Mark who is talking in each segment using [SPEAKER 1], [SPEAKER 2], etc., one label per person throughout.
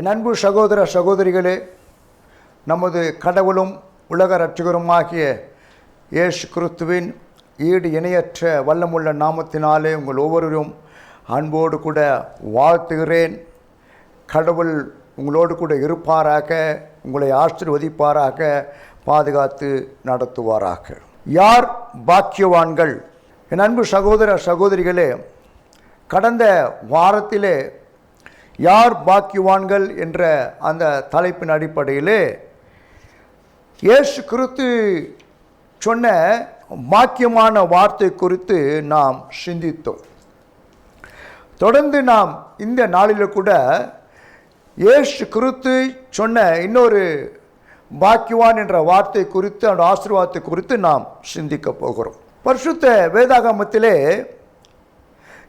[SPEAKER 1] என் அன்பு சகோதர சகோதரிகளே நமது கடவுளும் உலக ரட்சகருமாகிய இயேசு கிறிஸ்துவின் ஈடு இணையற்ற வல்லமுள்ள நாமத்தினாலே உங்கள் ஒவ்வொருவரும் அன்போடு கூட வாழ்த்துகிறேன். கடவுள் உங்களோடு கூட இருப்பாராக உங்களை ஆசிர்வதிப்பாராக பாதுகாத்து நடத்துவாராக. யார் பாக்கியவான்கள்? என் அன்பு சகோதர சகோதரிகளே கடந்த வாரத்திலே யார் பாக்கியவான்கள் என்ற அந்த தலைப்பின் அடிப்படையிலே இயேசு கிறித்து சொன்ன பாக்கியமான வார்த்தை குறித்து நாம் சிந்தித்தோம். தொடர்ந்து நாம் இந்த நாளில் கூட இயேசு கிறித்து சொன்ன இன்னொரு பாக்கியவான் என்ற வார்த்தை குறித்து அந்த ஆசீர்வாதத்தை குறித்து நாம் சிந்திக்க போகிறோம். பரிசுத்த வேதாகமத்திலே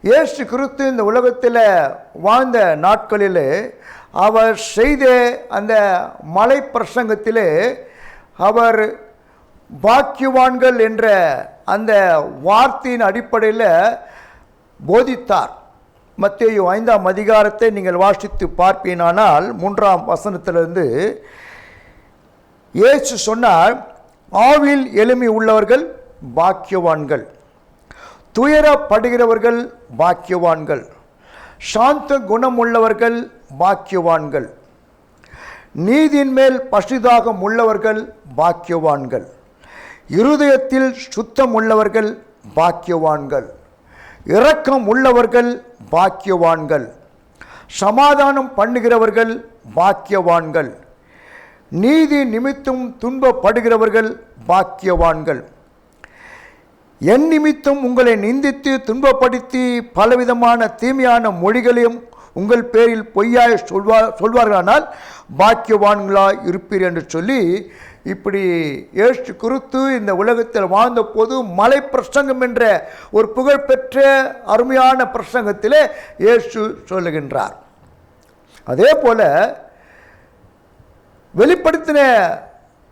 [SPEAKER 1] இயேசு கிறிஸ்து இந்த உலகத்தில் வாழ்ந்த நாட்களில் அவர் செய்த அந்த மலை பிரசங்கத்திலே அவர் பாக்கியவான்கள் என்ற அந்த வார்த்தையின் அடிப்படையில் போதித்தார். மத்திய ஐந்தாம் அதிகாரத்தை நீங்கள் வாசித்து பார்ப்பீனானால் மூன்றாம் வசனத்திலிருந்து இயேசு சொன்னார் ஆவில் எளிமை உள்ளவர்கள் பாக்கியவான்கள் துயரப்படுகிறவர்கள் பாக்கியவான்கள். சாந்த குணம் உள்ளவர்கள் பாக்கியவான்கள். நீதியின் மேல் பசுதாகம் உள்ளவர்கள் பாக்கியவான்கள். இருதயத்தில் சுத்தம் உள்ளவர்கள் பாக்கியவான்கள். இரக்கம் உள்ளவர்கள் பாக்கியவான்கள். சமாதானம் பண்ணுகிறவர்கள் பாக்கியவான்கள். நீதி நிமித்தம் துன்பப்படுகிறவர்கள் பாக்கியவான்கள். என் நிமித்தம் உங்களை நிந்தித்து துன்பப்படுத்தி பலவிதமான தீமையான மொழிகளையும் உங்கள் பேரில் பொய்யாய் சொல்வார் சொல்வார்களானால் பாக்கியவான்களாக இருப்பீர் என்று சொல்லி இப்படி ஏசு குருத்து இந்த உலகத்தில் வாழ்ந்த போது மலை பிரசங்கம் என்ற ஒரு புகழ்பெற்ற அருமையான பிரசங்கத்திலே இயேசு சொல்லுகின்றார். அதே போல வெளிப்படுத்தின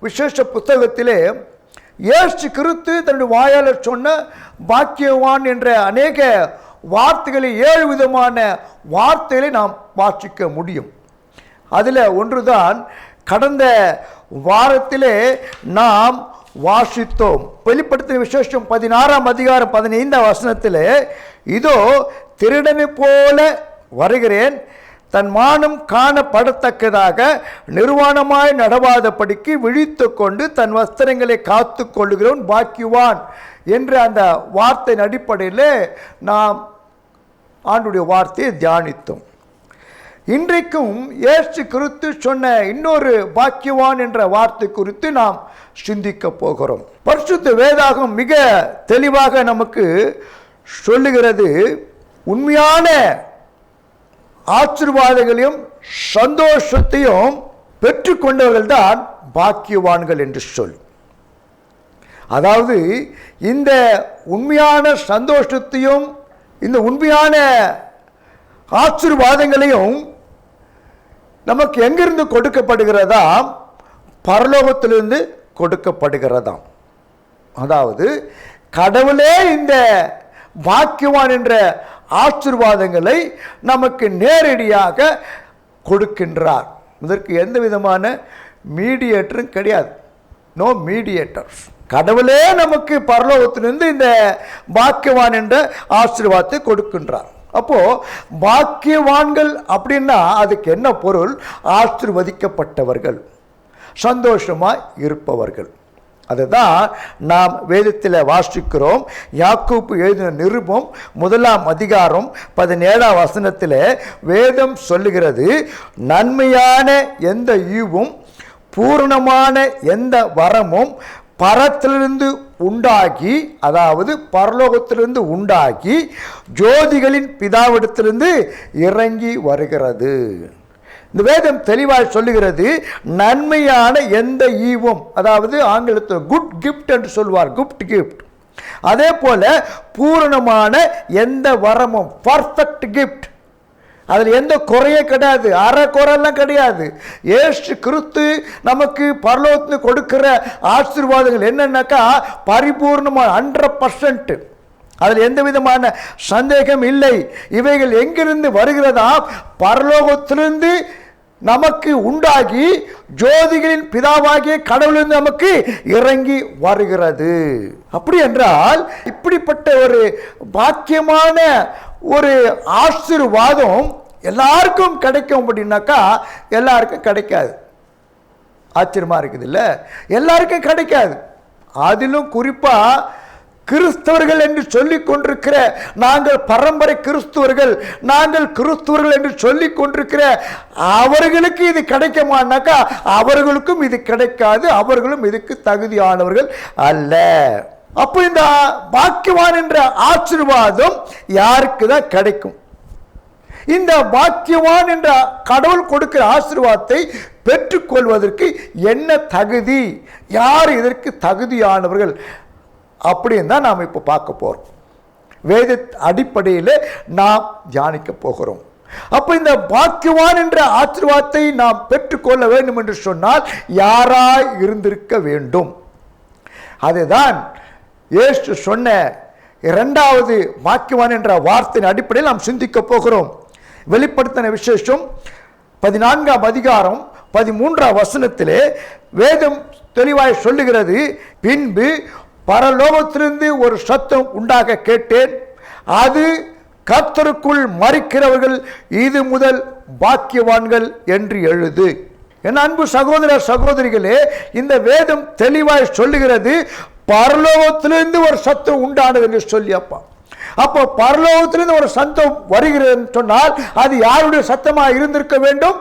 [SPEAKER 1] விசேஷ புத்தகத்திலே ஏசு கிறித்து தன்னுடைய வாயால் சொன்ன பாக்கியவான் என்ற அநேக வார்த்தைகளை ஏழு விதமான வார்த்தைகளை நாம் வாசிக்க முடியும். அதில் ஒன்றுதான் கடந்த வாரத்திலே நாம் வாசித்தோம். வெளிப்படுத்தின விசேஷம் பதினாறாம் அதிகாரம் பதினைந்தாம் வசனத்தில் இதோ திருடனை போல வருகிறேன் தன் மானம் காணப்படத்தக்கதாக நிர்வாணமாய் நடவாதபடிக்கு விழித்து கொண்டு தன் வஸ்திரங்களை காத்து கொள்ளுகிறவன் பாக்கியவான் என்ற அந்த வார்த்தையின் அடிப்படையில் நாம் ஆண்டுடைய வார்த்தையை தியானித்தோம். இன்றைக்கும் ஏசு குறித்து சொன்ன இன்னொரு பாக்கியவான் என்ற வார்த்தை குறித்து நாம் சிந்திக்க போகிறோம். பரிசுத்த வேதாகம் மிக தெளிவாக நமக்கு சொல்லுகிறது. உண்மையான ஆசிர்வாதங்களையும் சந்தோஷத்தையும் பெற்றுக்கொண்டவர்கள் தான் பாக்கியவான்கள் என்று சொல். அதாவது இந்த உண்மையான சந்தோஷத்தையும் இந்த உண்மையான ஆசிர்வாதங்களையும் நமக்கு எங்கிருந்து கொடுக்கப்படுகிறதா? பரலோகத்திலிருந்து கொடுக்கப்படுகிறதாம். அதாவது கடவுளே இந்த பாக்கியவான் என்ற ஆசீர்வாதங்களை நமக்கு நேரடியாக கொடுக்கின்றார். இதற்கு எந்த விதமான மீடியேட்டரும் கிடையாது. நோ மீடியேட்டர் கடவுளே நமக்கு பரலோகத்திலிருந்து இந்த பாக்கியவான் என்ற ஆசீர்வாதத்தை கொடுக்கின்றார். அப்போது பாக்கியவான்கள் அப்படின்னா அதுக்கு என்ன பொருள்? ஆசிர்வதிக்கப்பட்டவர்கள். சந்தோஷமாக இருப்பவர்கள். அதுதான் நாம் வேதத்தில் வாசிக்கிறோம். யாக்கூப்பு எழுதின நிருபம் முதலாம் அதிகாரம் பதினேழாம் வசனத்தில் வேதம் சொல்லுகிறது நன்மையான எந்த ஈவும் பூரணமான எந்த வரமும் பரத்திலிருந்து உண்டாகி அதாவது பரலோகத்திலிருந்து உண்டாகி ஜோதிகளின் பிதாவிடத்திலிருந்து இறங்கி வருகிறது. இந்த வேதம் தெளிவாக சொல்லுகிறது நன்மையான எந்த ஈவும் அதாவது ஆங்கிலத்தில் குட் கிஃப்ட் என்று சொல்வார் குப்ட் கிஃப்ட் அதே போல பூரணமான எந்த வரமும் பர்ஃபெக்ட் கிஃப்ட் அதில் எந்த குறையே கிடையாது அரை குறையெல்லாம் கிடையாது. ஏசு கிறிஸ்து நமக்கு பரலோகத்தில் கொடுக்கிற ஆசீர்வாதங்கள் என்னென்னாக்கா பரிபூர்ணமாக ஹண்ட்ரட் பர்சன்ட்டு அதில் எந்த விதமான சந்தேகம் இல்லை. இவைகள் எங்கிருந்து வருகிறதா பரலோகத்திலிருந்து நமக்கு உண்டாகி ஜோதிகளின் பிதாவாகிய கடவுள் நமக்கு இறங்கி வருகிறது. அப்படி என்றால் இப்படிப்பட்ட ஒரு பாக்கியமான ஒரு ஆசீர்வாதம் எல்லாருக்கும் கிடைக்கும் அப்படின்னாக்கா எல்லாருக்கும் கிடைக்காது. ஆச்சரியமாக இருக்குது இல்லை எல்லாருக்கும் கிடைக்காது. அதிலும் குறிப்பாக கிறிஸ்தவர்கள் என்று சொல்லிக் கொண்டிருக்கிற நாங்கள் பரம்பரை கிறிஸ்துவர்கள் நாங்கள் கிறிஸ்துவர்கள் என்று சொல்லிக் கொண்டிருக்கிற அவர்களுக்கு இது கிடைக்குமானாக்கா அவர்களுக்கும் இது கிடைக்காது அவர்களும் இதுக்கு தகுதியானவர்கள் அல்ல. அப்போ இந்த பாக்கியவான் என்ற ஆசீர்வாதம் யாருக்கு தான் கிடைக்கும்? இந்த பாக்கியவான் என்ற கடவுள் கொடுக்கிற ஆசீர்வாதத்தை பெற்றுக்கொள்வதற்கு என்ன தகுதி? யார் இதற்கு தகுதியானவர்கள்? அப்படின்னு தான் நாம் இப்போ பார்க்க போகிறோம் வேத அடிப்படையில் நாம் தியானிக்க போகிறோம். அப்போ இந்த பாக்கியவான் என்ற ஆசீர்வாதத்தை நாம் பெற்றுக்கொள்ள வேண்டும் என்று சொன்னால் யாராய் இருந்திருக்க வேண்டும். அதுதான் இயேசு சொன்ன இரண்டாவது வாக்கியவான் என்ற வார்த்தையின் அடிப்படையில் நாம் சிந்திக்க போகிறோம். வெளிப்படுத்தின விசேஷம் பதினான்காம் அதிகாரம் பதிமூன்றாம் வசனத்திலே வேதம் தெளிவாய் சொல்லுகிறது பின்பு பரலோகத்திலிருந்து ஒரு சத்தம் உண்டாக கேட்டேன். அது கர்த்தருக்குள் மறிக்கிறவர்கள் இது முதல் பாக்கியவான்கள் என்று எழுது. என் அன்பு சகோதர சகோதரிகளே இந்த வேதம் தெளிவாய் சொல்லுகிறது பரலோகத்திலிருந்து ஒரு சத்தம் உண்டானது என்று சொல்லி அப்பா. அப்போ பரலோகத்திலிருந்து ஒரு சத்தம் வருகிறது சொன்னால் அது யாருடைய சத்தமாக இருந்திருக்க வேண்டும்?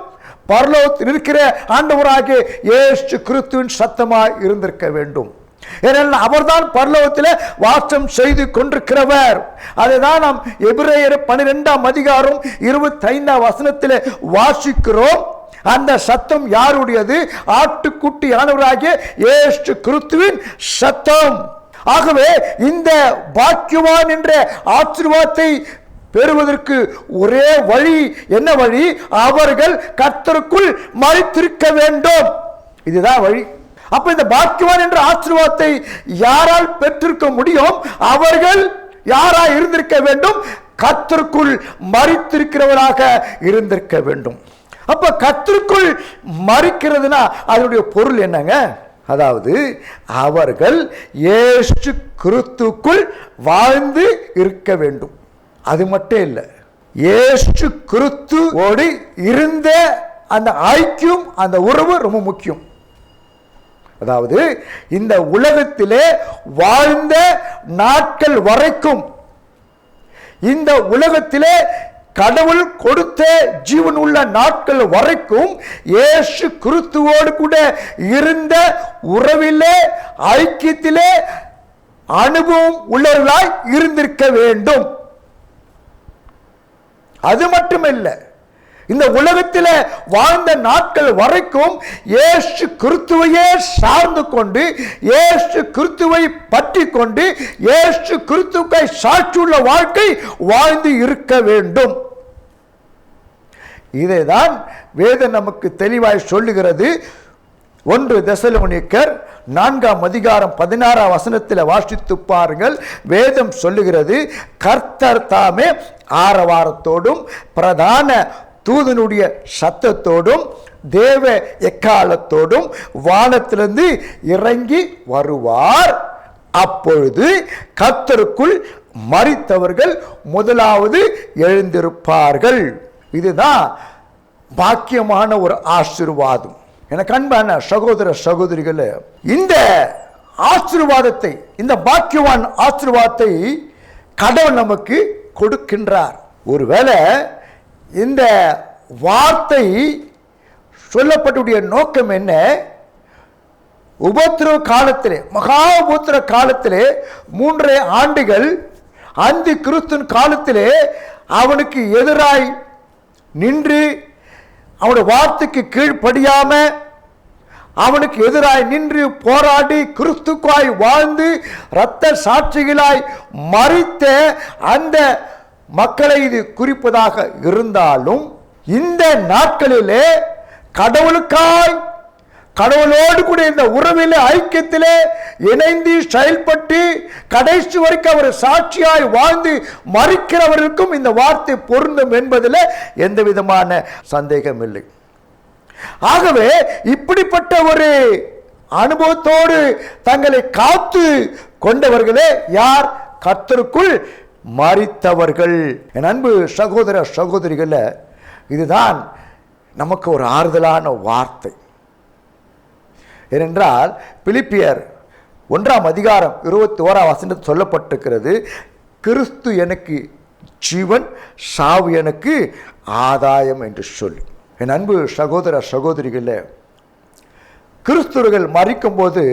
[SPEAKER 1] பரலோகத்தில் இருக்கிற ஆண்டவராகிய இயேசு கிறிஸ்துவின் சத்தமாக இருந்திருக்க வேண்டும். ஏனென்றால் அவர்தான் பரலோகத்தில் வாசம் செய்து கொண்டிருக்கிறவர். அதுதான் நாம் எபிரேயர் பன்னிரெண்டாம் அதிகாரம் இருபத்தைந்தாம் வசனத்தில் வாசிக்கிறோம். அந்த சத்தம் யாருடையது? ஆட்டுக்குட்டி ஆனவராகிய ஏஷ்டு கிறிஸ்துவின் சத்தம். ஆகவே இந்த பாக்கியவான் என்ற ஆசீர்வாதத்தை பெறுவதற்கு ஒரே வழி என்ன வழி? அவர்கள் கர்த்தருக்குள் மறைத்திருக்க வேண்டும். இதுதான் வழி. அப்ப இந்த பாக்கியவான் என்ற ஆசீர்வாதத்தை யாரால் பெற்றிருக்க முடியும்? அவர்கள் யாரா இருந்திருக்க வேண்டும்? கத்திற்குள் மறித்திருக்கிறவராக இருந்திருக்க வேண்டும். அப்ப கத்திற்குள் மறிக்கிறதுனா அதனுடைய பொருள் என்னங்க? அதாவது அவர்கள் ஏசு கிறிஸ்துக்குள் வாழ்ந்து இருக்க வேண்டும். அது மட்டும் இல்லை ஏசு கிறிஸ்துவோடு இருந்த அந்த ஐக்கியம் அந்த உறவு ரொம்ப முக்கியம். அதாவது இந்த உலகத்திலே வாழ்ந்த நாட்கள் வரைக்கும் இந்த உலகத்திலே கடவுள் கொடுத்த ஜீவன் உள்ள நாட்கள் வரைக்கும் இயேசு கிறிஸ்துவோடு கூட இருந்த உறவிலே ஐக்கியத்திலே அனுபவம் உள்ளவர்களாய் இருந்திருக்க வேண்டும். அது மட்டுமில்லை இந்த உலகத்தில் வாழ்ந்த நாட்கள் வரைக்கும் ஏசு கிறிஸ்துவையே சார்ந்து கொண்டு ஏசு கிறிஸ்துவை பற்றி கொண்டு ஏசு கிறிஸ்துவை சாட்சியுள்ள வாழ்க்கை வாழ்ந்து இருக்க வேண்டும். இதைதான் வேதம் நமக்கு தெளிவாய் சொல்லுகிறது. ஒன்று தசலோனிக்கர் நான்காம் அதிகாரம் பதினாறாம் வசனத்தில் வாசித்து பாருங்கள். வேதம் சொல்லுகிறது கர்த்தர் தாமே ஆரவாரத்தோடும் பிரதான தூதனுடைய சத்தத்தோடும் தேவ எக்காலத்தோடும் வானத்திலிருந்து இறங்கி வருவார். அப்பொழுது கர்த்தருக்குள் மறித்தவர்கள் முதலாவது எழுந்திருப்பார்கள். இதுதான் பாக்கியமான ஒரு ஆசிர்வாதம். எனக்கு அன்பான சகோதர சகோதரிகளே இந்த ஆசிர்வாதத்தை இந்த பாக்கியவான் ஆசிர்வாதத்தை கடவுள் நமக்கு கொடுக்கின்றார். ஒருவேளை இந்த வார்த்தை சொல்லப்பட்டுடைய நோக்கம் என்ன? உபத்திரவ காலத்திலே மகா உபத்திர காலத்திலே மூன்றரை ஆண்டுகள் அந்தி கிறிஸ்துவின் காலத்திலே அவனுக்கு எதிராய் நின்று அவனுடைய வார்த்தைக்கு கீழ்ப்படியாம அவனுக்கு எதிராய் நின்று போராடி கிறிஸ்துக்காய் வாழ்ந்து இரத்த சாட்சிகளாய் மறித்த அந்த மக்களை இது குறிப்பதாக இருந்தாலும் இந்த நாட்களிலே கடவுளுக்காய் கடவுளோடு கூட இந்த உறவிலே ஐக்கியத்திலே இணைந்து செயல்பட்டு கடைசி வரைக்கும் அவர் சாட்சியாய் வாழ்ந்து மறிக்கிறவர்களுக்கும் இந்த வார்த்தை பொருந்தும் என்பதில் எந்த விதமான சந்தேகம் இல்லை. ஆகவே இப்படிப்பட்ட ஒரு அனுபவத்தோடு தங்களை காத்து கொண்டவர்களே யார்? கர்த்தருக்குள் மறித்தவர்கள். என் அன்பு சகோதர சகோதரிகள இதுதான் நமக்கு ஒரு ஆறுதலான வார்த்தை. ஏனென்றால் பிலிப்பியர் ஒன்றாம் அதிகாரம் இருபத்தி ஓராம் வசனத்தில் சொல்லப்பட்டிருக்கிறது கிறிஸ்து எனக்கு ஜீவன் சாவு எனக்கு ஆதாயம் என்று சொல்லி. என் அன்பு சகோதர சகோதரிகளை கிறிஸ்துவர்கள் மறிக்கும்போது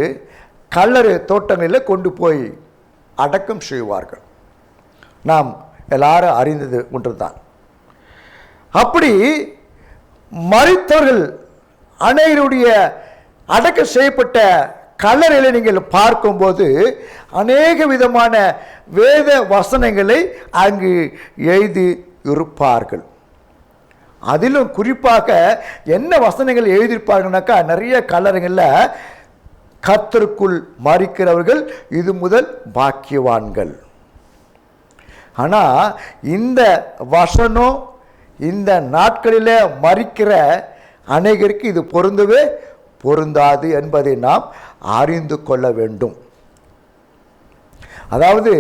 [SPEAKER 1] கல்லறு தோட்டங்களில் கொண்டு போய் அடக்கம் செய்வார்கள். நாம் எல்லாரும் அறிந்தது ஒன்றுதான். அப்படி மறித்தவர்கள் அனைவருடைய அடக்கம் செய்யப்பட்ட கல்லறையில் நீங்கள் பார்க்கும்போது அநேக விதமான வேத வசனங்களை அங்கு எழுதி இருப்பார்கள். அதிலும் குறிப்பாக என்ன வசனங்கள் எழுதியிருப்பார்கள்னாக்கா நிறைய கல்லறைகளில் கத்தருக்குள் மறிக்கிறவர்கள் இது முதல் பாக்கியவான்கள். ஆனால் இந்த வசனம் இந்த நாட்களில் மறிக்கிற அநேகருக்கு இது பொருந்தவே பொருந்தாது என்பதை நாம் அறிந்து கொள்ள வேண்டும். அதாவது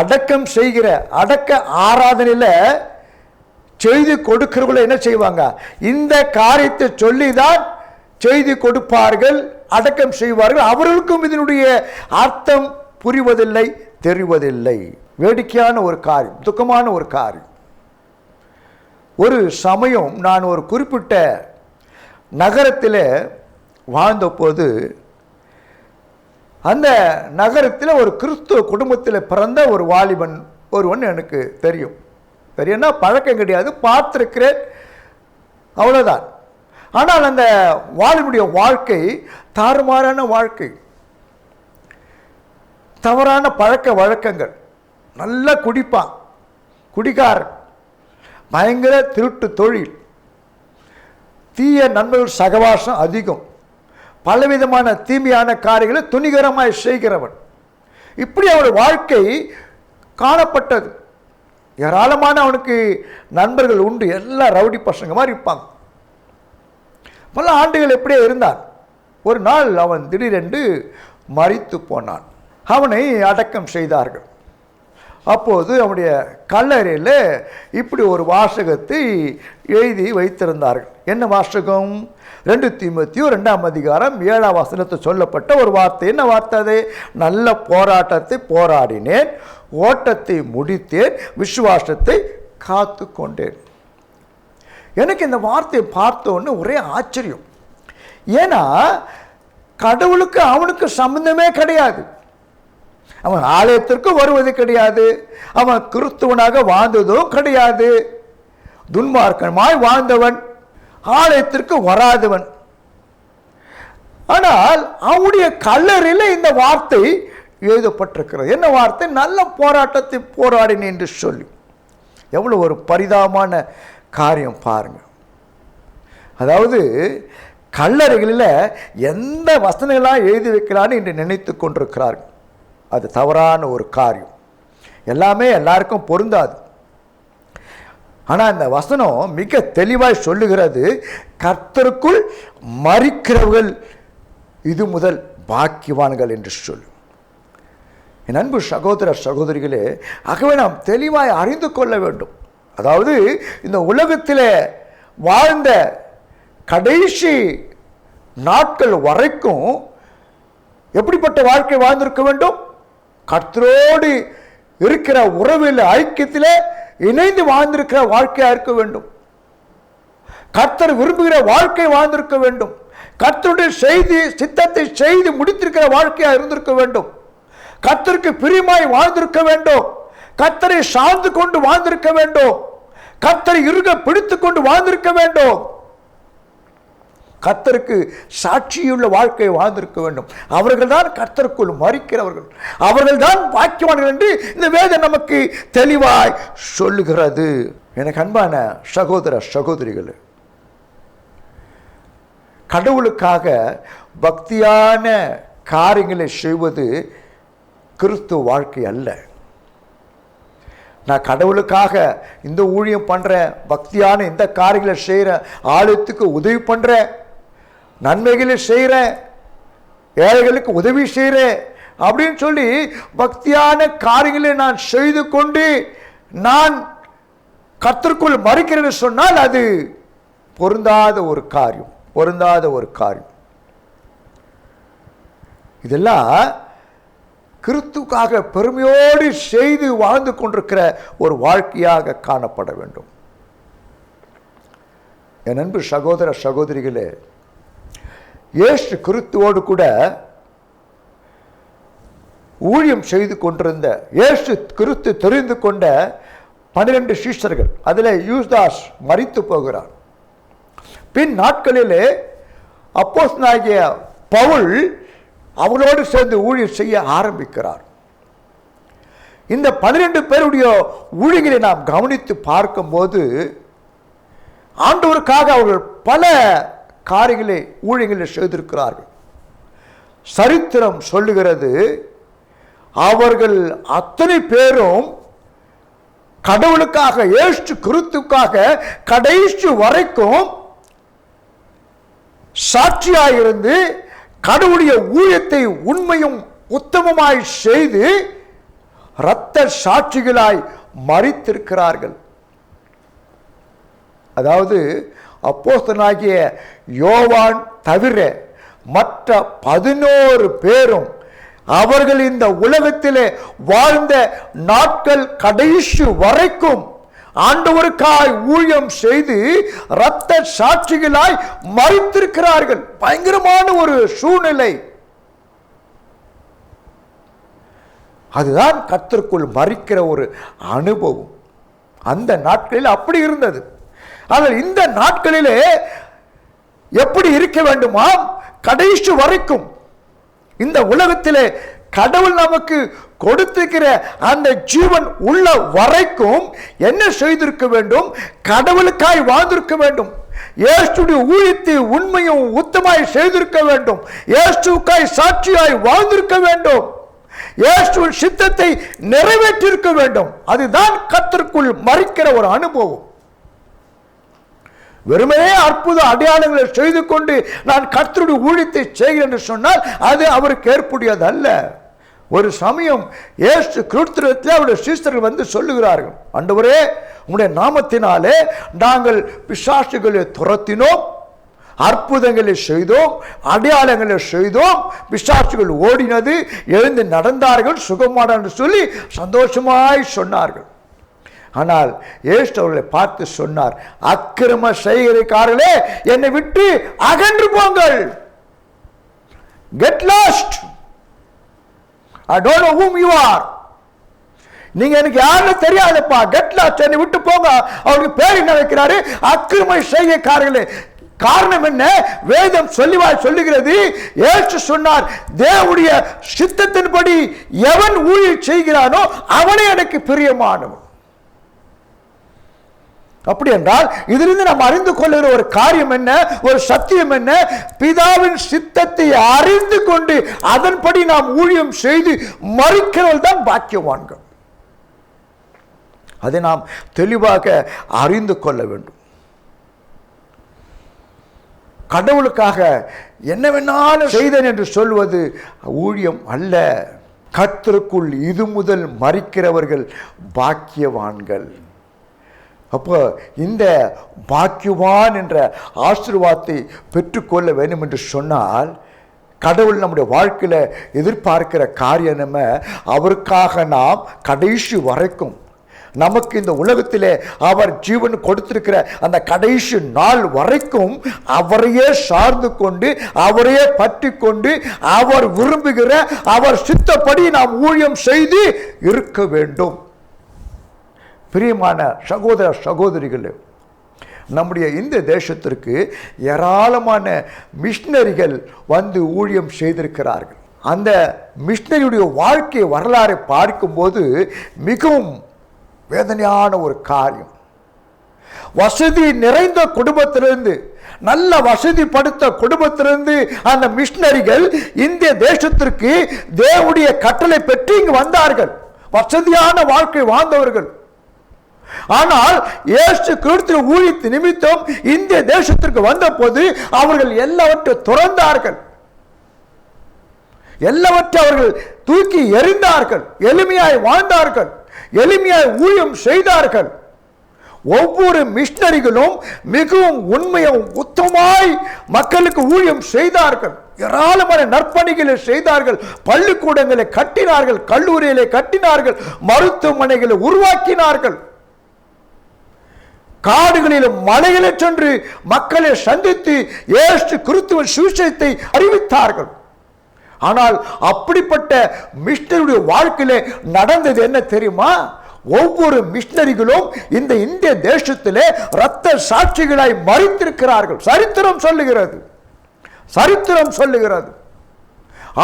[SPEAKER 1] அடக்கம் செய்கிற அடக்க ஆராதனையில் செய்தி கொடுக்கிறவங்களை என்ன செய்வாங்க? இந்த காரியத்தை சொல்லி தான் செய்தி கொடுப்பார்கள் அடக்கம் செய்வார்கள். அவர்களுக்கும் இதனுடைய அர்த்தம் புரிவதில்லை தெரிவதில்லை. வேடிக்கையான ஒரு காரியம் துக்கமான ஒரு காரியம். ஒரு சமயம் நான் ஒரு குறிப்பிட்ட நகரத்தில் வாழ்ந்தபோது அந்த நகரத்தில் ஒரு கிறிஸ்துவ குடும்பத்தில் பிறந்த ஒரு வாலிபன் ஒருவன் எனக்கு தெரியும். தெரியும்னா பழக்கம் கிடையாது பார்த்துருக்கிறேன் அவ்வளோதான் ஆனால் அந்த வாலிபுடைய வாழ்க்கை தாறுமாறான வாழ்க்கை. தவறான பழக்க வழக்கங்கள். நல்லா குடிப்பான். குடிகாரன். பயங்கர திருட்டு தொழில். தீய நண்பர்கள் சகவாசம் அதிகம். பலவிதமான தீமையான காரியங்களை துணிகரமாக செய்கிறவன். இப்படி அவனுடைய வாழ்க்கை காணப்பட்டது. ஏராளமான அவனுக்கு நண்பர்கள் உண்டு. எல்லாம் ரவுடி பசங்க மாதிரி இருப்பாங்க. பல ஆண்டுகள் எப்படியே இருந்தான். ஒரு நாள் அவன் திடீரென்று மறித்து போனான். அவனை அடக்கம் செய்தார்கள். அப்போது அவனுடைய கல்லறையில் இப்படி ஒரு வாசகத்தை எழுதி வைத்திருந்தார்கள். என்ன வாசகம்? ரெண்டு தீமத்தியும் ரெண்டாம் அதிகாரம் ஏழாம் வசனத்தை சொல்லப்பட்ட ஒரு வார்த்தை. என்ன வார்த்தை அது? நல்ல போராட்டத்தை போராடினேன் ஓட்டத்தை முடித்தேன் விசுவாசத்தை காத்து கொண்டேன் எனக்கு இந்த வார்த்தையை பார்த்தோன்னு ஒரே ஆச்சரியம். ஏன்னா கடவுளுக்கு அவனுக்கு சம்பந்தமே கிடையாது. அவன் ஆலயத்திற்கு வருவது கிடையாது. அவன் கிறிஸ்துவனாக வாழ்ந்ததும் கிடையாது. துன்மார்க்கமாய் வாழ்ந்தவன் ஆலயத்திற்கு வராதவன். ஆனால் அவனுடைய கல்லறையில் இந்த வார்த்தை எழுதப்பட்டிருக்கிறது. என்ன வார்த்தை? நல்ல போராட்டத்தை போராடினேன் என்று சொல்லி. எவ்வளோ ஒரு பரிதாபமான காரியம் பாருங்க. அதாவது கல்லறைகளில் எந்த வசனங்களாக எழுதி வைக்கலான்னு என்று நினைத்து கொண்டிருக்கிறார்கள். அது தவறான ஒரு காரியம். எல்லாமே எல்லாருக்கும் பொருந்தாது. ஆனால் இந்த வசனம் மிக தெளிவாய் சொல்லுகிறது கர்த்தருக்குள் மறிக்கிறவர்கள் இது முதல் பாக்கிவான்கள் என்று சொல்லும். என் அன்பு சகோதர சகோதரிகளே ஆகவே நாம் தெளிவாய் அறிந்து கொள்ள வேண்டும். அதாவது இந்த உலகத்தில் வாழ்ந்த கடைசி நாட்கள் வரைக்கும் எப்படிப்பட்ட வாழ்க்கை வாழ்ந்திருக்க வேண்டும்? கர்த்தரோடு இருக்கிற உறவில் ஐக்கியத்தில் இணைந்து வாழ்ந்திருக்கிற வாழ்க்கையாக இருக்க வேண்டும். கர்த்தர் விரும்புகிற வாழ்க்கை வாழ்ந்திருக்க வேண்டும். கர்த்தருடைய செய்தி சித்தத்தை செய்து முடித்திருக்கிற வாழ்க்கையாக இருந்திருக்க வேண்டும். கர்த்தருக்கு பிரியமாய் வாழ்ந்திருக்க வேண்டும். கர்த்தரை சார்ந்து கொண்டு வாழ்ந்திருக்க வேண்டும். கர்த்தரை இருக பிடித்து கொண்டு வாழ்ந்திருக்க வேண்டும். கர்த்தருக்கு சாட்சியுள்ள வாழ்க்கையை வாழ்ந்திருக்க வேண்டும். அவர்கள் தான் கர்த்தருக்குள் மறிக்கிறவர்கள் அவர்கள் தான் பாக்கியவான்கள் என்று இந்த வேதம் நமக்கு தெளிவாய் சொல்லுகிறது. எனக்கு அன்பான சகோதர சகோதரிகள் கடவுளுக்காக பக்தியான காரியங்களை செய்வது கிறிஸ்துவ வாழ்க்கை அல்ல. நான் கடவுளுக்காக இந்த ஊழியம் பண்ணுறேன் பக்தியான இந்த காரியங்களை செய்கிறேன் ஆலயத்துக்கு உதவி பண்ணுறேன் நன்மைகளை செய்கிறேன் ஏழைகளுக்கு உதவி செய்கிறேன் அப்படின்னு சொல்லி பக்தியான காரியங்களை நான் செய்து கொண்டு நான் கத்திற்குள் மறுக்கிறேன்னு சொன்னால் அது பொருந்தாத ஒரு காரியம் பொருந்தாத ஒரு காரியம். இதெல்லாம் கிறிஸ்துக்காக பெருமையோடு செய்து வாழ்ந்து கொண்டிருக்கிற ஒரு வாழ்க்கையாக காணப்பட வேண்டும். என் அன்பு சகோதர சகோதரிகளே ஏசு கிறித்துவோடு கூட ஊழியம் செய்து கொண்டிருந்த ஏசு கிறித்து தெரிந்து கொண்ட பன்னிரண்டு சீஷர்கள் அதில் யூஸ்தாஸ் மறித்து போகிறார் பின் நாட்களிலே அப்போஸ்தலனாகிய பவுல் அவளோடு சேர்ந்து ஊழியர் செய்ய ஆரம்பிக்கிறார். இந்த பன்னிரெண்டு பேருடைய ஊழியர்களை நாம் கவனித்து பார்க்கும்போது ஆண்டவருக்காக அவர்கள் பல காரியங்களை ஊழியங்களை செய்திருக்கிறார்கள். சரித்திரம் சொல்லுகிறது அவர்கள் அத்தனை பேரும் கடவுளுக்காக ஏஷ்டு கிறித்துக்காக கடைசி வரைக்கும் சாட்சியாயிருந்து கடவுளுடைய ஊழியத்தை உண்மையும் உத்தமமாய் செய்து இரத்த சாட்சிகளாய் மறித்திருக்கிறார்கள் அதாவது அப்போஸ்தனாகிய யோவான் தவிர மற்ற பதினோரு பேரும் அவர்கள் இந்த உலகத்திலே வாழ்ந்த நாட்கள் கடைசி வரைக்கும் ஆண்டவருக்காய் ஊழியம் செய்து இரத்த சாட்சிகளாய் மறித்திருக்கிறார்கள். பயங்கரமான ஒரு சூழ்நிலை. அதுதான் கத்திற்குள் மறிக்கிற ஒரு அனுபவம். அந்த நாட்களில் அப்படி இருந்தது. ஆனால் இந்த நாட்களிலே எப்படி இருக்க வேண்டுமாம்? கடைசி வரைக்கும் இந்த உலகத்திலே கடவுள் நமக்கு கொடுத்திருக்கிற அந்த ஜீவன் உள்ள வரைக்கும் என்ன செய்திருக்க வேண்டும்? கடவுளுக்காய் வாழ்ந்திருக்க வேண்டும். இயேசுடைய ஊழித்து உண்மையும் உத்தமாய் செய்திருக்க வேண்டும். இயேசுக்காய் சாட்சியாய் வாழ்ந்திருக்க வேண்டும். இயேசுவின் சித்தத்தை நிறைவேற்றிருக்க வேண்டும். அதுதான் கத்திற்குள் மறிக்கிற ஒரு அனுபவம். வெறுமனே அற்புத அடையாளங்களை செய்து கொண்டு நான் கர்த்தருடைய ஊழியத்தை செய்கிறேன் என்று சொன்னால் அது அவருக்கு ஏற்புடையதல்ல. ஒரு சமயம் ஏசு கிருத்திரத்தில் அவருடைய சீஸ்தர்கள் வந்து சொல்லுகிறார்கள் அண்டவரே உங்களுடைய நாமத்தினாலே நாங்கள் பிசாசுகளை துரத்தினோம் அற்புதங்களை செய்தோம் அடையாளங்களை செய்தோம் பிசாசுகள் ஓடினது எழுந்து நடந்தார்கள் சுகமான சொல்லி சந்தோஷமாய் சொன்னார்கள். ஆனால் ஏசு அவர்களை பார்த்து சொன்னார் அக்கிரம செய்கிறக்காரர்களே என்னை விட்டு அகன்று போங்கள். Get lost I don't know you are நீங்க எனக்கு யாருன்னு தெரியாதப்பா. கெட் லாஸ்ட் என்னை விட்டு போங்க. அவருக்கு பேர் என்ன வைக்கிறாரு? அக்கிரம செய்கிறக்காரர்களே காரணம் என்ன? வேதம் சொல்லிவாய் சொல்லுகிறது ஏற்று சொன்னார் தேவனுடைய சித்தத்தின்படி எவன் ஊழியர் செய்கிறானோ அவனே எனக்கு பிரியமானவன். அப்படி என்றால் இதிலிருந்து நாம் அறிந்து கொள்ளுகிற ஒரு காரியம் என்ன ஒரு சத்தியம் என்ன? பிதாவின் சித்தத்தை அறிந்து கொண்டு அதன்படி நாம் ஊழியம் செய்து மறுக்கிறவள் தான் பாக்கியவான்கள். அதை நாம் தெளிவாக அறிந்து கொள்ள வேண்டும். கடவுளுக்காக என்ன வேணாலும் செய்தேன் என்று சொல்வது ஊழியம் அல்ல. கத்திற்குள் இது முதல் மறிக்கிறவர்கள் பாக்கியவான்கள். அப்போ இந்த பாக்கியவான் என்ற ஆசீர்வாதத்தை பெற்றுக்கொள்ள வேண்டும் என்று சொன்னால் கடவுள் நம்முடைய வாழ்க்கையில் எதிர்பார்க்கிற காரியம் நம்ம அவருக்காக நாம் கடைசி வரைக்கும் நமக்கு இந்த உலகத்தில் அவர் ஜீவன் கொடுத்திருக்கிற அந்த கடைசி நாள் வரைக்கும் அவரையே சார்ந்து கொண்டு அவரையே பற்றி கொண்டு அவர் விரும்புகிற அவர் சித்தப்படி நாம் ஊழியம் செய்து இருக்க வேண்டும். பிரியமான சகோதர சகோதரிகளே நம்முடைய இந்த தேசத்திற்கு ஏராளமான மிஷினரிகள் வந்து ஊழியம் செய்திருக்கிறார்கள். அந்த மிஷினரியுடைய வாழ்க்கை வரலாறை பார்க்கும்போது மிகவும் வேதனையான ஒரு காரியம். வசதி நிறைந்த குடும்பத்திலிருந்து நல்ல வசதி படுத்த குடும்பத்திலிருந்து அந்த மிஷினரிகள் இந்திய தேசத்திற்கு தேவனுடைய கட்டளை பெற்று இங்கு வந்தார்கள். வசதியான வாழ்க்கை வாழ்ந்தவர்கள். ஆனால் ஏசு கிறிஸ்து ஊழித்து நிமித்தம் இந்திய தேசத்திற்கு வந்தபோது அவர்கள் எல்லாவற்றை துறந்தார்கள். எல்லாவற்றை அவர்கள் தூக்கி எறிந்தார்கள். எளிமையாய் வாழ்ந்தார்கள். எளிமையாய் ஊழியம் செய்தார்கள். ஒவ்வொரு மிஷினரிகளும் மிகவும் உண்மையும் உத்தமாய் மக்களுக்கு ஊழியம் செய்தார்கள். ஏராளமான நற்பணிகளை செய்தார்கள். பள்ளிக்கூடங்களை கட்டினார்கள். கல்லூரிகளை கட்டினார்கள். மருத்துவமனைகளை உருவாக்கினார்கள். காடுகளிலும் மலைகளை சென்று மக்களை சந்தித்து ஏஷ்டு கிறிஸ்துவ சுவிசேஷத்தை அறிவித்தார்கள். ஆனால் அப்படிப்பட்ட மிஷினருடைய வாழ்க்கையில நடந்தது என்ன தெரியுமா? ஒவ்வொரு மிஷினரிகளும் இந்த இந்திய தேசத்திலே இரத்த சாட்சிகளாய் மறித்திருக்கிறார்கள். சரித்திரம் சொல்லுகிறது. சரித்திரம் சொல்லுகிறது.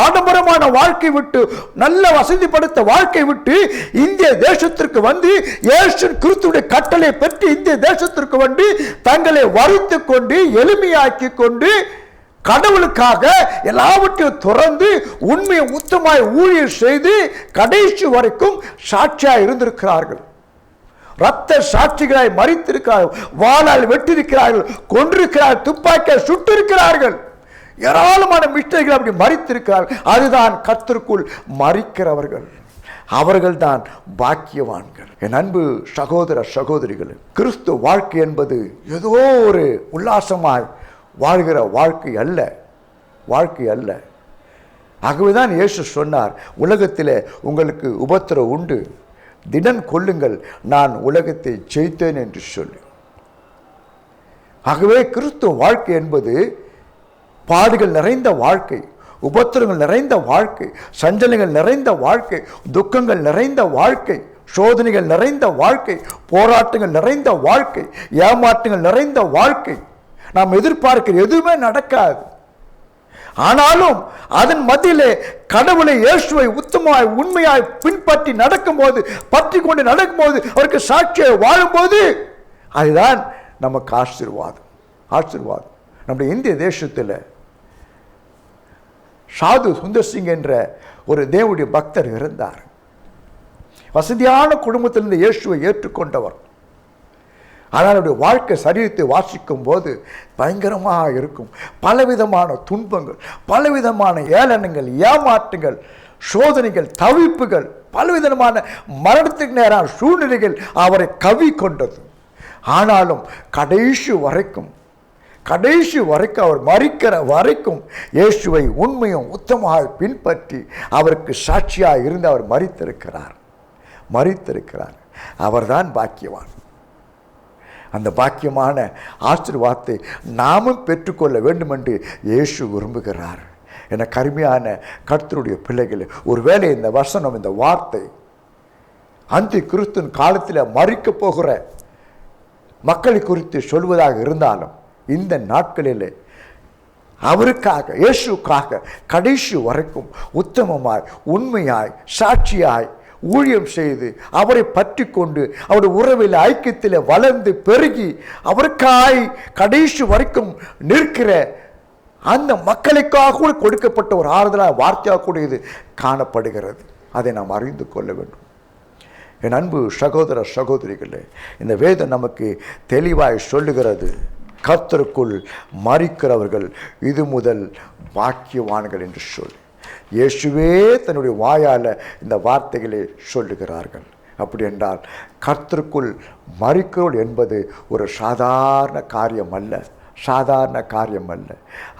[SPEAKER 1] ஆடம்பரமான வாழ்க்கை விட்டு நல்ல வசதி படுத்த வாழ்க்கை விட்டு இந்திய தேசத்திற்கு வந்து ஏசன் கிறிஸ்துடைய கட்டளை பெற்று இந்திய தேசத்திற்கு வந்து தங்களை வருத்து கொண்டு எளிமையாக்கி கொண்டு கடவுளுக்காக எல்லாவற்றையும் துறந்து உண்மையை உத்தமாய் ஊழியர் செய்து கடைசி வரைக்கும் சாட்சியாக இருந்திருக்கிறார்கள். ரத்த சாட்சிகளாய் மறித்திருக்கிறார்கள் வாளால் வெட்டிருக்கிறார்கள் கொன்றிருக்கிறார்கள் துப்பாக்கியால் சுட்டிருக்கிறார்கள். ஏராளமான மிஸ்டேக்கள் அப்படி மறித்திருக்கிறார்கள். அதுதான் கர்த்தருக்குள் மறிக்கிறவர்கள். அவர்கள்தான் பாக்கியவான்கள். என் அன்பு சகோதர சகோதரிகள் கிறிஸ்து வாழ்க்கை என்பது ஏதோ ஒரு உல்லாசமாய் வாழ்கிற வாழ்க்கை அல்ல. வாழ்க்கை அல்ல. ஆகவேதான் இயேசு சொன்னார் உலகத்தில் உங்களுக்கு உபத்திரம் உண்டு. திடன் கொள்ளுங்கள் நான் உலகத்தை ஜெயித்தேன் என்று சொல்லி. ஆகவே கிறிஸ்துவ வாழ்க்கை என்பது பாடுகள் நிறைந்த வாழ்க்கை உபத்திரங்கள் நிறைந்த வாழ்க்கை சஞ்சலங்கள் நிறைந்த வாழ்க்கை துக்கங்கள் நிறைந்த வாழ்க்கை சோதனைகள் நிறைந்த வாழ்க்கை போராட்டங்கள் நிறைந்த வாழ்க்கை ஏமாற்றங்கள் நிறைந்த வாழ்க்கை. நாம் எதிர்பார்க்கிற எதுவுமே நடக்காது. ஆனாலும் அதன் மத்தியிலே கடவுளை இயேசுவை உத்தமாய் உண்மையாய் பின்பற்றி நடக்கும்போது பற்றி கொண்டு நடக்கும்போது அவருக்கு சாட்சியை வாழும்போது அதுதான் நமக்கு ஆசீர்வாதம். ஆசீர்வாதம். நம்முடைய இந்திய தேசத்தில் சாது சுந்தர் சிங் என்ற ஒரு தேவனுடைய பக்தர் இருந்தார். வசதியான குடும்பத்திலிருந்து இயேசுவை ஏற்றுக்கொண்டவர். ஆனால் அவருடைய வாழ்க்கை சரீரத்தை வாசிக்கும் போது பயங்கரமாக இருக்கும். பலவிதமான துன்பங்கள் பலவிதமான ஏளனங்கள் ஏமாற்றங்கள் சோதனைகள் தவிப்புகள் பலவிதமான மரணத்துக்கு நேரான சூழ்நிலைகள் அவரை கவி கொண்டது ஆனாலும் கடைசி வரைக்கும் கடைசி வரைக்கும் அவர் மறிக்கிற வரைக்கும் இயேசுவை உண்மையும் உத்தமாக பின்பற்றி அவருக்கு சாட்சியாக இருந்து அவர் மறித்திருக்கிறார். மறித்திருக்கிறார். அவர்தான் பாக்கியவான். அந்த பாக்கியமான ஆசீர்வாதத்தை நாமும் பெற்றுக்கொள்ள வேண்டும் என்று இயேசு விரும்புகிறார். என கருமையான கர்த்தருடைய பிள்ளைகள் ஒருவேளை இந்த வசனம் இந்த வார்த்தை அந்தி கிறிஸ்துவின் காலத்தில் மறிக்கப் போகிற மக்களை குறித்து சொல்வதாக இருந்தாலும் இந்த நாட்களில் அவருக்காக இயேசுக்காக கடைசி வரைக்கும் உத்தமமாய் உண்மையாய் சாட்சியாய் ஊழியம் செய்து அவரை பற்றி கொண்டு அவருடைய உறவில் ஐக்கியத்தில் வளர்ந்து பெருகி அவருக்காய் கடைசி வரைக்கும் நிற்கிற அந்த மக்களுக்காக கூட கொடுக்கப்பட்ட ஒரு ஆறுதலாக வார்த்தையாக கூடியது காணப்படுகிறது. அதை நாம் அறிந்து கொள்ள வேண்டும். என் அன்பு சகோதர சகோதரிகளே இந்த வேதம் நமக்கு தெளிவாய் சொல்லுகிறது. கர்த்தருக்குள் மறிக்கிறவர்கள் இது முதல் பாக்கியவான்கள் என்று சொல்லி. இயேசுவே தன்னுடைய வாயால் இந்த வார்த்தைகளை சொல்லுகிறார்கள். அப்படி என்றால் கர்த்தருக்குள் மறிக்கிறோள் என்பது ஒரு சாதாரண காரியம் அல்ல சாதாரண காரியம் அல்ல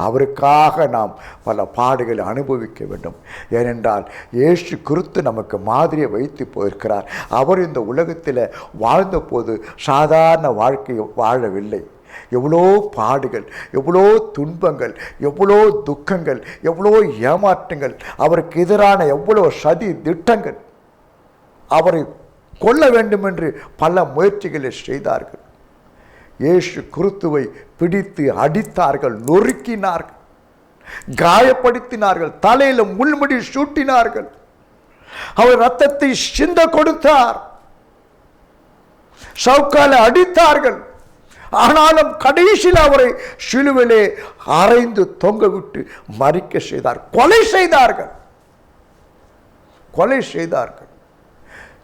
[SPEAKER 1] அவருக்காக நாம் பல பாடுகளை அனுபவிக்க வேண்டும். ஏனென்றால் இயேசு கிறிஸ்து நமக்கு மாதிரியை வைத்து போயிருக்கிறார். அவர் இந்த உலகத்தில் வாழ்ந்தபோது சாதாரண வாழ்க்கையை வாழவில்லை. எவ்வளோ பாடுகள் எவ்வளோ துன்பங்கள் எவ்வளோ துக்கங்கள் எவ்வளோ ஏமாற்றங்கள் அவருக்கு எதிரான எவ்வளோ சதி திட்டங்கள் அவரை கொல்ல வேண்டும் என்று பல முயற்சிகளை செய்தார்கள். இயேசு குருத்துவை பிடித்து அடித்தார்கள் நொறுக்கினார்கள் காயப்படுத்தினார்கள் தலையில முள்முடி சூட்டினார்கள். அவர் ரத்தத்தை சிந்த கொடுத்தார். சவுக்கால அடித்தார்கள். ஆனாலும் கடைசியில் அவரை சிலுவிலே அரைந்து தொங்க விட்டு மறிக்க செய்தார். கொலை செய்தார்கள். கொலை செய்தார்கள்.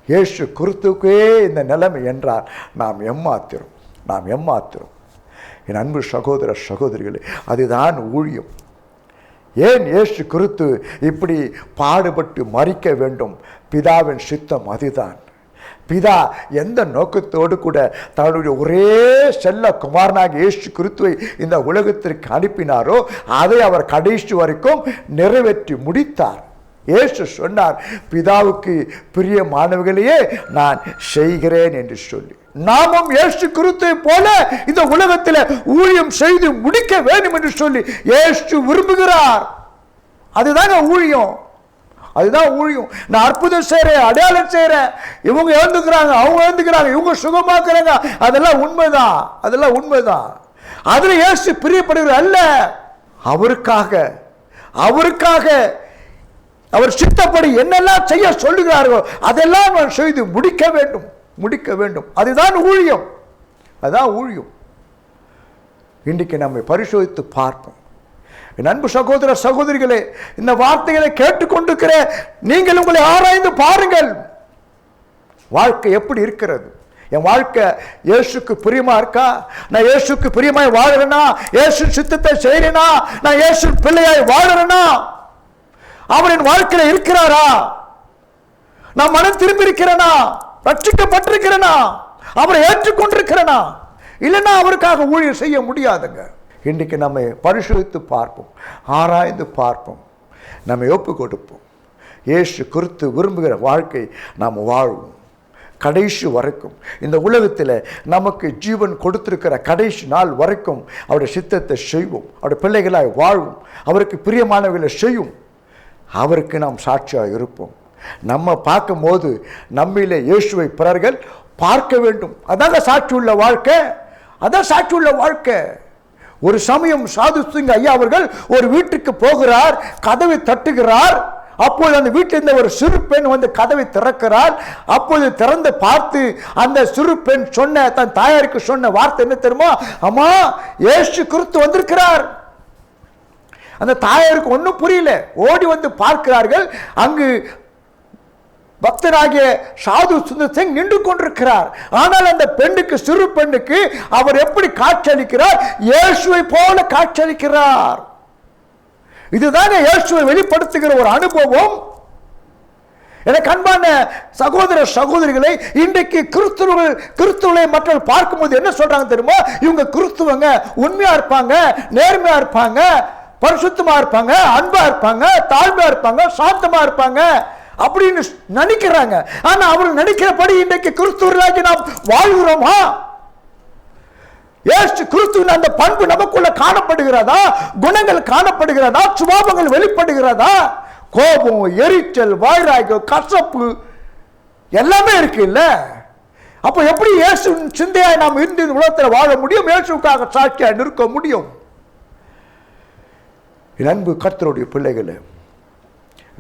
[SPEAKER 1] இயேசு குருத்துக்கே இந்த நிலைமை என்றால் நாம் எம்மாத்திரும் நாம் எம்மாத்திரும் என் அன்பு சகோதர சகோதரிகளே அதுதான் ஊழியம். ஏன் இயேசு குருத்து இப்படி பாடுபட்டு மறிக்க வேண்டும்? பிதாவின் சித்தம் அதுதான். பிதா எந்த நோக்கத்தோடு கூட தன்னுடைய ஒரே செல்ல குமாரனாக இயேசு கிறித்துவை இந்த உலகத்திற்கு அனுப்பினாரோ அதை அவர் கடைசி வரைக்கும் நிறைவேற்றி முடித்தார். ஏசு சொன்னார் பிதாவுக்கு பிரிய மாணவர்களையே நான் செய்கிறேன் என்று சொல்லி. நாமும் ஏசு கிறிஸ்துவை போல இந்த உலகத்தில் ஊழியம் செய்து முடிக்க வேண்டும் என்று சொல்லி ஏசு விரும்புகிறார். அதுதாங்க ஊழியம். அதுதான் ஊழியம். நான் அற்புதம் செய்கிறேன் அடையாளம் செய்கிறேன் இவங்க எழுந்துக்கிறாங்க அவங்க எழுந்துக்கிறாங்க இவங்க சுகமாக்குறாங்க. அதெல்லாம் உண்மைதான் அதெல்லாம் உண்மைதான். அதில் ஏசு பிரியப்படுகிற அல்ல அவருக்காக அவருக்காக அவர் சித்தப்படி என்னெல்லாம் செய்ய சொல்லுகிறார்களோ அதெல்லாம் நான் செய்து முடிக்க வேண்டும் முடிக்க வேண்டும். அதுதான் ஊழியம். அதுதான் ஊழியம். இன்றைக்கு நம்மை பரிசோதித்து பார்ப்போம். என் அன்பு சகோதர சகோதரிகளே இந்த வார்த்தைகளை கேட்டுக்கொண்டிருக்கிற நீங்கள் உங்களை ஆராய்ந்து பாருங்கள். வாழ்க்கை எப்படி இருக்கிறது? என் வாழ்க்கை இயேசுக்கு பிரியமா இருக்கா? நான் இயேசுக்கு பிரியமாய் வாழறேனா? இயேசு சித்தத்தை செய்யறேனா? நான் இயேசு பிள்ளையாய் வாழறேனா? அவர் என் வாழ்க்கையில இருக்கிறாரா? நான் மனம் திரும்பி இருக்கிறேனா ரட்சிக்கப்பட்டிருக்கிறேனா? அவரை ஏற்றுக்கொண்டிருக்கிறேனா? இல்லைன்னா அவருக்காக ஊழியர் செய்ய முடியாதுங்க. இன்றைக்கு நம்ம பரிசோதித்து பார்ப்போம் ஆராய்ந்து பார்ப்போம் நம்மை ஒப்பு கொடுப்போம் ஏசு குறித்து விரும்புகிற வாழ்க்கை நாம் வாழ்வோம். கடைசி வரைக்கும் இந்த உலகத்தில் நமக்கு ஜீவன் கொடுத்திருக்கிற கடைசி நாள் வரைக்கும் அவருடைய சித்தத்தை செய்வோம். அவருடைய பிள்ளைகளாய் வாழ்வோம். அவருக்கு பிரியமானவர்களை செய்யும் அவருக்கு நாம் சாட்சியாக இருப்போம். நம்ம பார்க்கும்போது நம்மிலே இயேசுவை பிறர்கள் பார்க்க வேண்டும். அதாங்க சாட்சி உள்ள வாழ்க்கை. அதான் சாட்சி உள்ள வாழ்க்கை. ஒரு சமயம் சாது சிங் ஐயா அவர்கள் ஒரு வீட்டுக்கு போகிறார் கதவை தட்டுகிறார். அப்போது அந்த வீட்டில் இருந்த ஒரு சிறு பெண் வந்து கதவை திறக்கிறார் அப்போது திறந்து பார்த்து அந்த சிறு பெண் சொன்ன தன் தாயாருக்கு சொன்ன வார்த்தை என்ன தெரியுமா? அம்மா ஏசு கிறிஸ்து வந்திருக்கிறார். அந்த தாயாருக்கு ஒன்றும் புரியல. ஓடி வந்து பார்க்கிறார்கள். அங்கு பக்தனாகிய சாது சுந்தர் சிங் நின்று கொண்டிருக்கிறார். ஆனால் அந்த பெண்ணுக்கு சிறு பெண்ணுக்கு அவர் எப்படி காட்சியளிக்கிறார்? இயேசுவை போல காட்சியளிக்கிறார். இதுதானே இயேசுவை வெளிப்படுத்துகிற ஒரு அனுபவம். எனக்கு அன்பான சகோதர சகோதரிகளை இன்றைக்கு கிறிஸ்துவர்கள் கிறிஸ்துவனை மற்றவர்கள் பார்க்கும்போது என்ன சொல்றாங்க தெரியுமா? இவங்க கிறிஸ்துவங்க உண்மையா இருப்பாங்க நேர்மையா இருப்பாங்க பரிசுத்தமா இருப்பாங்க அன்பா இருப்பாங்க தாழ்மையா இருப்பாங்க சாந்தமா இருப்பாங்க. அப்படின்னு நினைக்கிறாங்க. ஆனால் அவர்கள் நினைக்கிறபடி இன்றைக்கு கிறிஸ்துவர்களாகி நாம் வாழ்கிறோமா? ஏசு கிறிஸ்துவின் அந்த பண்பு நமக்குள்ள காணப்படுகிறதா? குணங்கள் காணப்படுகிறதா? சுபாவங்கள் வெளிப்படுகிறதா? கோபம் எரிச்சல் வைராகியம் கசப்பு எல்லாமே இருக்கு இல்ல? அப்போ எப்படி இயேசு சிந்தையாய் நாம் இருந்து உலகத்தில் வாழ முடியும்? இயேசுக்காக சாட்சியாக நிற்க முடியும்? என் அன்பு கத்தருடைய பிள்ளைகளே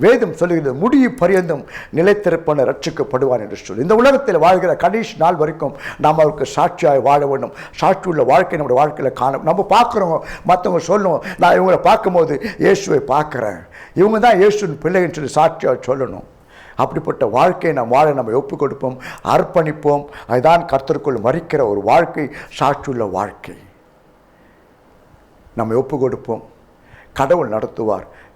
[SPEAKER 1] வேதம் சொல்லுகிறது முடிய பரியந்தம் நிலைத்திருப்பன ரட்சிக்கப்படுவான் என்று சொல்லி. இந்த உலகத்தில் வாழ்கிற கடைசி நாள் வரைக்கும் நாம் அவருக்கு சாட்சியாக வாழ வேண்டும். சாட்சி உள்ள வாழ்க்கை நம்முடைய வாழ்க்கையில் காணும் நம்ம பார்க்குறோம் மற்றவங்க சொல்லணும் நான் இவங்களை பார்க்கும்போது இயேசுவை பார்க்குறேன். இவங்க தான் இயேசுவின் பிள்ளைன்னு சொல்லி சாட்சியாக சொல்லணும். அப்படிப்பட்ட வாழ்க்கையை நாம் வாழ நம்ம ஒப்புக் கொடுப்போம் அர்ப்பணிப்போம். அதுதான் கர்த்தருக்குள் மறிக்கிற ஒரு வாழ்க்கை சாட்சியுள்ள வாழ்க்கை. நம்ம ஒப்புக் கொடுப்போம். கடவுள் நடத்துவார்.